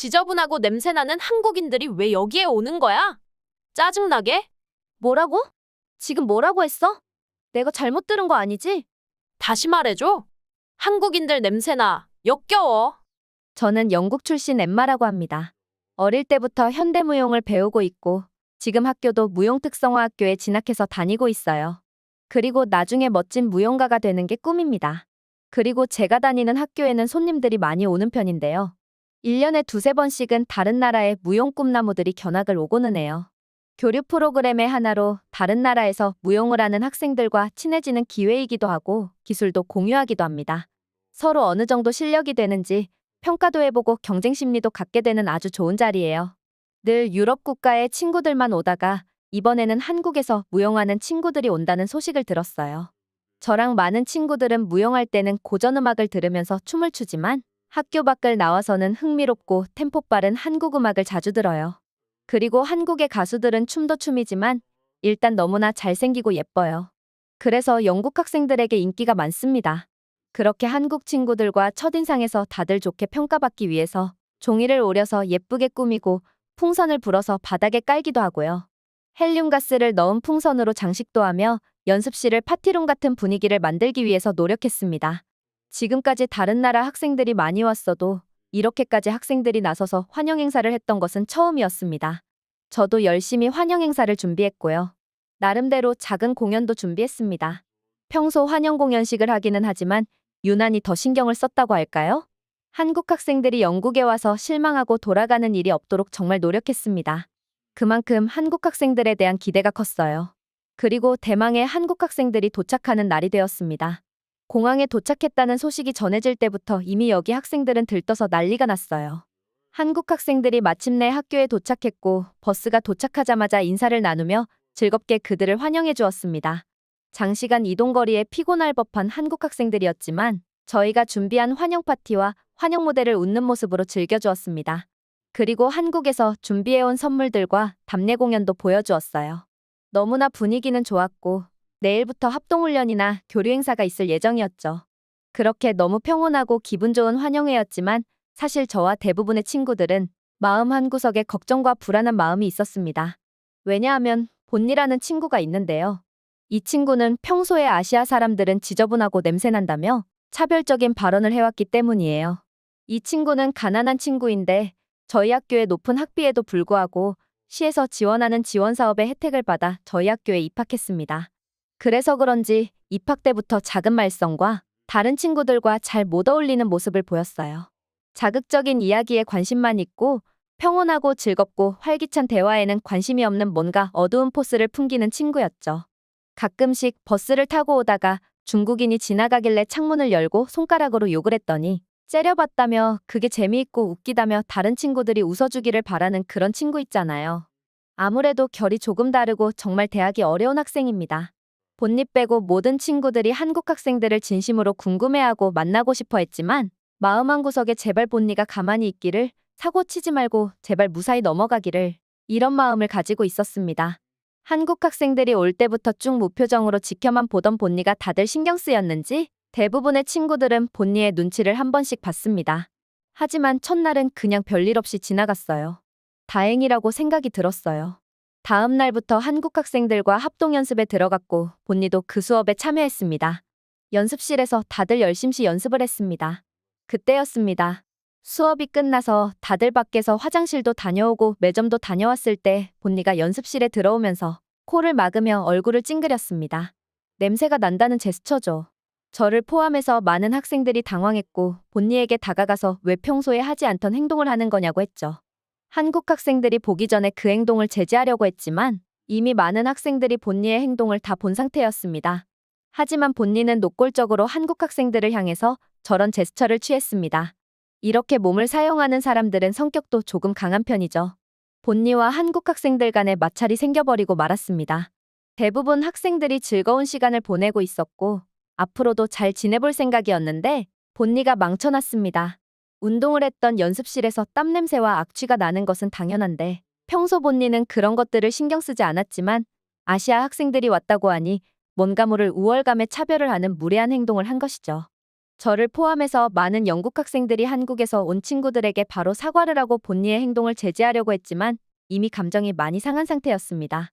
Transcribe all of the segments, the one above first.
지저분하고 냄새나는 한국인들이 왜 여기에 오는 거야? 짜증나게? 뭐라고? 지금 뭐라고 했어? 내가 잘못 들은 거 아니지? 다시 말해줘. 한국인들 냄새나. 역겨워. 저는 영국 출신 엠마라고 합니다. 어릴 때부터 현대무용을 배우고 있고 지금 학교도 무용특성화 학교에 진학해서 다니고 있어요. 그리고 나중에 멋진 무용가가 되는 게 꿈입니다. 그리고 제가 다니는 학교에는 손님들이 많이 오는 편인데요. 1년에 두세 번씩은 다른 나라의 무용 꿈나무들이 견학을 오고는 해요. 교류 프로그램의 하나로 다른 나라에서 무용을 하는 학생들과 친해지는 기회이기도 하고 기술도 공유하기도 합니다. 서로 어느 정도 실력이 되는지 평가도 해보고 경쟁 심리도 갖게 되는 아주 좋은 자리예요. 늘 유럽 국가의 친구들만 오다가 이번에는 한국에서 무용하는 친구들이 온다는 소식을 들었어요. 저랑 많은 친구들은 무용할 때는 고전 음악을 들으면서 춤을 추지만 학교 밖을 나와서는 흥미롭고 템포 빠른 한국 음악을 자주 들어요. 그리고 한국의 가수들은 춤도 춤이지만 일단 너무나 잘생기고 예뻐요. 그래서 영국 학생들에게 인기가 많습니다. 그렇게 한국 친구들과 첫인상에서 다들 좋게 평가받기 위해서 종이를 오려서 예쁘게 꾸미고 풍선을 불어서 바닥에 깔기도 하고요. 헬륨가스를 넣은 풍선으로 장식도 하며 연습실을 파티룸 같은 분위기를 만들기 위해서 노력했습니다. 지금까지 다른 나라 학생들이 많이 왔어도 이렇게까지 학생들이 나서서 환영 행사를 했던 것은 처음이었습니다. 저도 열심히 환영 행사를 준비했고요. 나름대로 작은 공연도 준비했습니다. 평소 환영 공연식을 하기는 하지만 유난히 더 신경을 썼다고 할까요? 한국 학생들이 영국에 와서 실망하고 돌아가는 일이 없도록 정말 노력했습니다. 그만큼 한국 학생들에 대한 기대가 컸어요. 그리고 대망의 한국 학생들이 도착하는 날이 되었습니다. 공항에 도착했다는 소식이 전해질 때부터 이미 여기 학생들은 들떠서 난리가 났어요. 한국 학생들이 마침내 학교에 도착했고 버스가 도착하자마자 인사를 나누며 즐겁게 그들을 환영해 주었습니다. 장시간 이동거리에 피곤할 법한 한국 학생들이었지만 저희가 준비한 환영 파티와 환영 무대를 웃는 모습으로 즐겨주었습니다. 그리고 한국에서 준비해온 선물들과 답례 공연도 보여주었어요. 너무나 분위기는 좋았고 내일부터 합동훈련이나 교류 행사가 있을 예정이었죠. 그렇게 너무 평온하고 기분 좋은 환영회였지만 사실 저와 대부분의 친구들은 마음 한구석에 걱정과 불안한 마음이 있었습니다. 왜냐하면 본이라는 친구가 있는데요. 이 친구는 평소에 아시아 사람들은 지저분하고 냄새난다며 차별적인 발언을 해왔기 때문이에요. 이 친구는 가난한 친구인데 저희 학교의 높은 학비에도 불구하고 시에서 지원하는 지원 사업의 혜택을 받아 저희 학교에 입학했습니다. 그래서 그런지 입학 때부터 작은 말썽과 다른 친구들과 잘 못 어울리는 모습을 보였어요. 자극적인 이야기에 관심만 있고 평온하고 즐겁고 활기찬 대화에는 관심이 없는 뭔가 어두운 포스를 풍기는 친구였죠. 가끔씩 버스를 타고 오다가 중국인이 지나가길래 창문을 열고 손가락으로 욕을 했더니 째려봤다며 그게 재미있고 웃기다며 다른 친구들이 웃어주기를 바라는 그런 친구 있잖아요. 아무래도 결이 조금 다르고 정말 대하기 어려운 학생입니다. 본입 빼고 모든 친구들이 한국 학생들을 진심으로 궁금해하고 만나고 싶어 했지만 마음 한구석에 제발 본니가 가만히 있기를 사고 치지 말고 제발 무사히 넘어가기를 이런 마음을 가지고 있었습니다. 한국 학생들이 올 때부터 쭉 무표정으로 지켜만 보던 본니가 다들 신경 쓰였는지 대부분의 친구들은 본니의 눈치를 한 번씩 봤습니다. 하지만 첫날은 그냥 별일 없이 지나갔어요. 다행이라고 생각이 들었어요. 다음 날부터 한국 학생들과 합동 연습에 들어갔고 본니도 그 수업에 참여했습니다. 연습실에서 다들 열심히 연습을 했습니다. 그때였습니다. 수업이 끝나서 다들 밖에서 화장실도 다녀오고 매점도 다녀왔을 때 본니가 연습실에 들어오면서 코를 막으며 얼굴을 찡그렸습니다. 냄새가 난다는 제스처죠. 저를 포함해서 많은 학생들이 당황했고 본니에게 다가가서 왜 평소에 하지 않던 행동을 하는 거냐고 했죠. 한국 학생들이 보기 전에 그 행동을 제지하려고 했지만 이미 많은 학생들이 본니의 행동을 다 본 상태였습니다. 하지만 본니는 노골적으로 한국 학생들을 향해서 저런 제스처를 취했습니다. 이렇게 몸을 사용하는 사람들은 성격도 조금 강한 편이죠. 본니와 한국 학생들 간에 마찰이 생겨버리고 말았습니다. 대부분 학생들이 즐거운 시간을 보내고 있었고 앞으로도 잘 지내볼 생각이었는데 본니가 망쳐놨습니다. 운동을 했던 연습실에서 땀 냄새와 악취가 나는 것은 당연한데 평소 본니는 그런 것들을 신경 쓰지 않았지만 아시아 학생들이 왔다고 하니 뭔가 모를 우월감에 차별을 하는 무례한 행동을 한 것이죠. 저를 포함해서 많은 영국 학생들이 한국에서 온 친구들에게 바로 사과를 하고 본니의 행동을 제지하려고 했지만 이미 감정이 많이 상한 상태였습니다.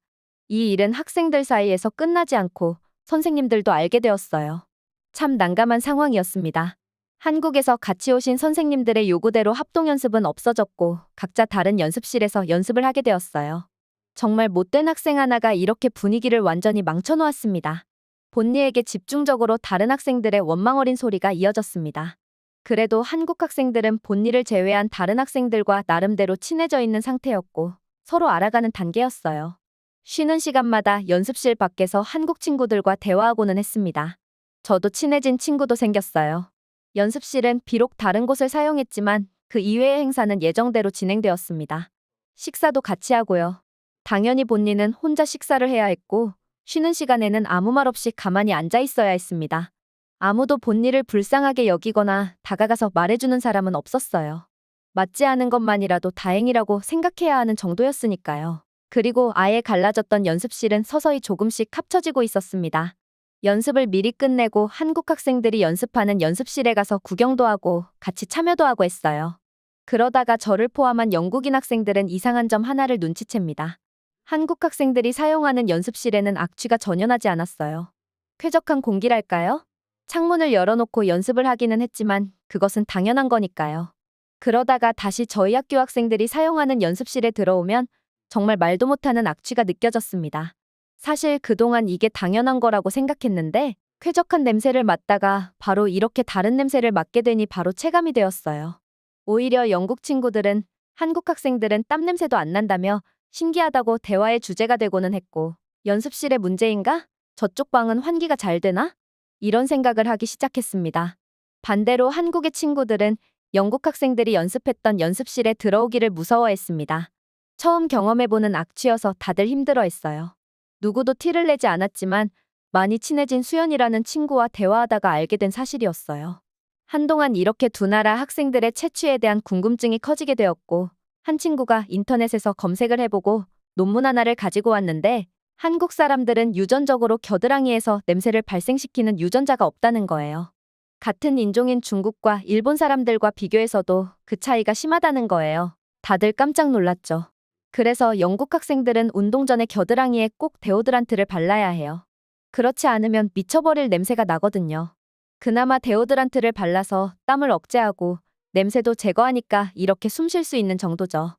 이 일은 학생들 사이에서 끝나지 않고 선생님들도 알게 되었어요. 참 난감한 상황이었습니다. 한국에서 같이 오신 선생님들의 요구대로 합동 연습은 없어졌고 각자 다른 연습실에서 연습을 하게 되었어요. 정말 못된 학생 하나가 이렇게 분위기를 완전히 망쳐놓았습니다. 본니에게 집중적으로 다른 학생들의 원망 어린 소리가 이어졌습니다. 그래도 한국 학생들은 본니를 제외한 다른 학생들과 나름대로 친해져 있는 상태였고 서로 알아가는 단계였어요. 쉬는 시간마다 연습실 밖에서 한국 친구들과 대화하고는 했습니다. 저도 친해진 친구도 생겼어요. 연습실은 비록 다른 곳을 사용했지만 그 이외의 행사는 예정대로 진행되었습니다. 식사도 같이 하고요. 당연히 본니는 혼자 식사를 해야 했고 쉬는 시간에는 아무 말 없이 가만히 앉아 있어야 했습니다. 아무도 본니를 불쌍하게 여기거나 다가가서 말해주는 사람은 없었어요. 맞지 않은 것만이라도 다행이라고 생각해야 하는 정도였으니까요. 그리고 아예 갈라졌던 연습실은 서서히 조금씩 합쳐지고 있었습니다. 연습을 미리 끝내고 한국 학생들이 연습하는 연습실에 가서 구경도 하고 같이 참여도 하고 했어요. 그러다가 저를 포함한 영국인 학생들은 이상한 점 하나를 눈치챕니다. 한국 학생들이 사용하는 연습실에는 악취가 전혀 나지 않았어요. 쾌적한 공기랄까요? 창문을 열어놓고 연습을 하기는 했지만 그것은 당연한 거니까요. 그러다가 다시 저희 학교 학생들이 사용하는 연습실에 들어오면 정말 말도 못하는 악취가 느껴졌습니다. 사실 그동안 이게 당연한 거라고 생각했는데 쾌적한 냄새를 맡다가 바로 이렇게 다른 냄새를 맡게 되니 바로 체감이 되었어요. 오히려 영국 친구들은 한국 학생들은 땀 냄새도 안 난다며 신기하다고 대화의 주제가 되고는 했고 연습실의 문제인가? 저쪽 방은 환기가 잘 되나? 이런 생각을 하기 시작했습니다. 반대로 한국의 친구들은 영국 학생들이 연습했던 연습실에 들어오기를 무서워했습니다. 처음 경험해보는 악취여서 다들 힘들어했어요. 누구도 티를 내지 않았지만 많이 친해진 수연이라는 친구와 대화하다가 알게 된 사실이었어요. 한동안 이렇게 두 나라 학생들의 채취에 대한 궁금증이 커지게 되었고 한 친구가 인터넷에서 검색을 해보고 논문 하나를 가지고 왔는데 한국 사람들은 유전적으로 겨드랑이에서 냄새를 발생시키는 유전자가 없다는 거예요. 같은 인종인 중국과 일본 사람들과 비교해서도 그 차이가 심하다는 거예요. 다들 깜짝 놀랐죠. 그래서 영국 학생들은 운동 전에 겨드랑이에 꼭 데오드란트를 발라야 해요. 그렇지 않으면 미쳐버릴 냄새가 나거든요. 그나마 데오드란트를 발라서 땀을 억제하고 냄새도 제거하니까 이렇게 숨 쉴 수 있는 정도죠.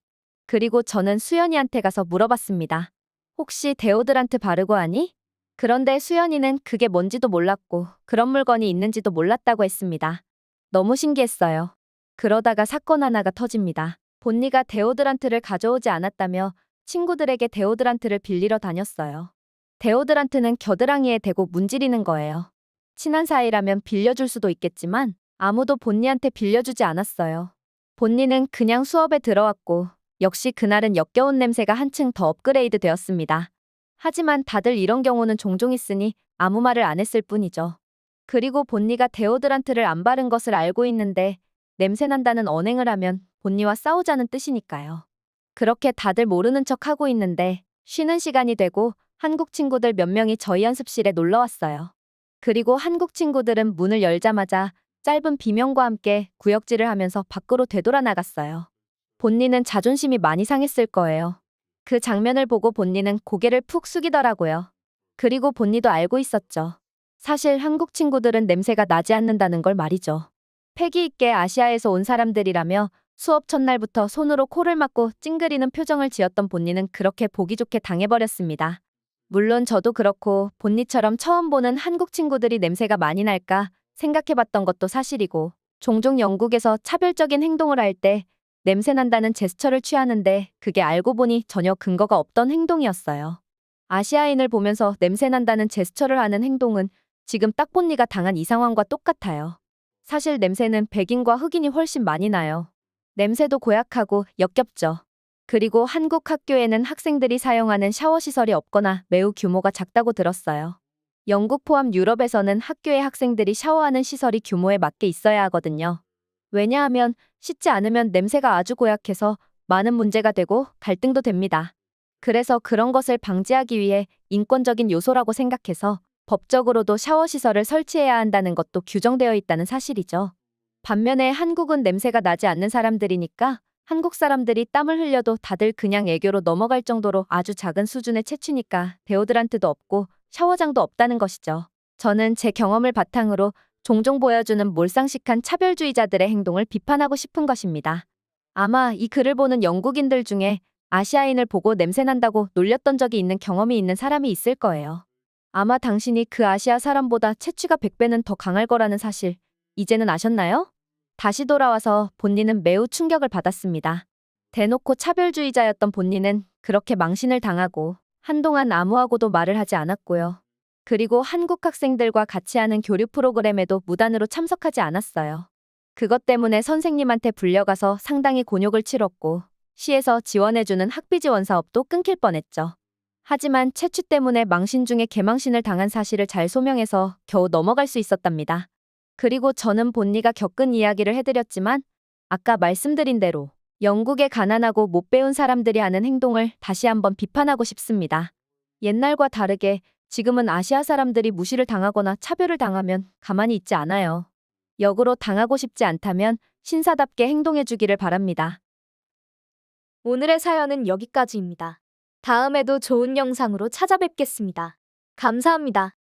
그리고 저는 수연이한테 가서 물어봤습니다. 혹시 데오드란트 바르고 하니? 그런데 수연이는 그게 뭔지도 몰랐고 그런 물건이 있는지도 몰랐다고 했습니다. 너무 신기했어요. 그러다가 사건 하나가 터집니다. 본니가 데오드란트를 가져오지 않았다며 친구들에게 데오드란트를 빌리러 다녔어요. 데오드란트는 겨드랑이에 대고 문지르는 거예요. 친한 사이라면 빌려줄 수도 있겠지만 아무도 본니한테 빌려주지 않았어요. 본니는 그냥 수업에 들어왔고 역시 그날은 역겨운 냄새가 한층 더 업그레이드 되었습니다. 하지만 다들 이런 경우는 종종 있으니 아무 말을 안 했을 뿐이죠. 그리고 본니가 데오드란트를 안 바른 것을 알고 있는데 냄새 난다는 언행을 하면 본니와 싸우자는 뜻이니까요. 그렇게 다들 모르는 척 하고 있는데 쉬는 시간이 되고 한국 친구들 몇 명이 저희 연습실에 놀러 왔어요. 그리고 한국 친구들은 문을 열자마자 짧은 비명과 함께 구역질을 하면서 밖으로 되돌아 나갔어요. 본니는 자존심이 많이 상했을 거예요. 그 장면을 보고 본니는 고개를 푹 숙이더라고요. 그리고 본니도 알고 있었죠. 사실 한국 친구들은 냄새가 나지 않는다는 걸 말이죠. 패기 있게 아시아에서 온 사람들이라며 수업 첫날부터 손으로 코를 막고 찡그리는 표정을 지었던 본니는 그렇게 보기 좋게 당해버렸습니다. 물론 저도 그렇고 본니처럼 처음 보는 한국 친구들이 냄새가 많이 날까 생각해봤던 것도 사실이고 종종 영국에서 차별적인 행동을 할 때 냄새 난다는 제스처를 취하는데 그게 알고 보니 전혀 근거가 없던 행동이었어요. 아시아인을 보면서 냄새 난다는 제스처를 하는 행동은 지금 딱 본니가 당한 이 상황과 똑같아요. 사실 냄새는 백인과 흑인이 훨씬 많이 나요. 냄새도 고약하고 역겹죠. 그리고 한국 학교에는 학생들이 사용하는 샤워 시설이 없거나 매우 규모가 작다고 들었어요. 영국 포함 유럽에서는 학교의 학생들이 샤워하는 시설이 규모에 맞게 있어야 하거든요. 왜냐하면 씻지 않으면 냄새가 아주 고약해서 많은 문제가 되고 갈등도 됩니다. 그래서 그런 것을 방지하기 위해 인권적인 요소라고 생각해서 법적으로도 샤워 시설을 설치해야 한다는 것도 규정되어 있다는 사실이죠. 반면에 한국은 냄새가 나지 않는 사람들이니까 한국 사람들이 땀을 흘려도 다들 그냥 애교로 넘어갈 정도로 아주 작은 수준의 채취니까 데오드란트도 없고 샤워장도 없다는 것이죠. 저는 제 경험을 바탕으로 종종 보여주는 몰상식한 차별주의자들의 행동을 비판하고 싶은 것입니다. 아마 이 글을 보는 영국인들 중에 아시아인을 보고 냄새난다고 놀렸던 적이 있는 경험이 있는 사람이 있을 거예요. 아마 당신이 그 아시아 사람보다 채취가 100배는 더 강할 거라는 사실, 이제는 아셨나요? 다시 돌아와서 본인은 매우 충격을 받았습니다. 대놓고 차별주의자였던 본인은 그렇게 망신을 당하고 한동안 아무하고도 말을 하지 않았고요. 그리고 한국 학생들과 같이 하는 교류 프로그램에도 무단으로 참석하지 않았어요. 그것 때문에 선생님한테 불려가서 상당히 곤욕을 치렀고 시에서 지원해주는 학비 지원 사업도 끊길 뻔했죠. 하지만 채취 때문에 망신 중에 개망신을 당한 사실을 잘 소명해서 겨우 넘어갈 수 있었답니다. 그리고 저는 본니가 겪은 이야기를 해드렸지만 아까 말씀드린 대로 영국의 가난하고 못 배운 사람들이 하는 행동을 다시 한번 비판하고 싶습니다. 옛날과 다르게 지금은 아시아 사람들이 무시를 당하거나 차별을 당하면 가만히 있지 않아요. 역으로 당하고 싶지 않다면 신사답게 행동해 주기를 바랍니다. 오늘의 사연은 여기까지입니다. 다음에도 좋은 영상으로 찾아뵙겠습니다. 감사합니다.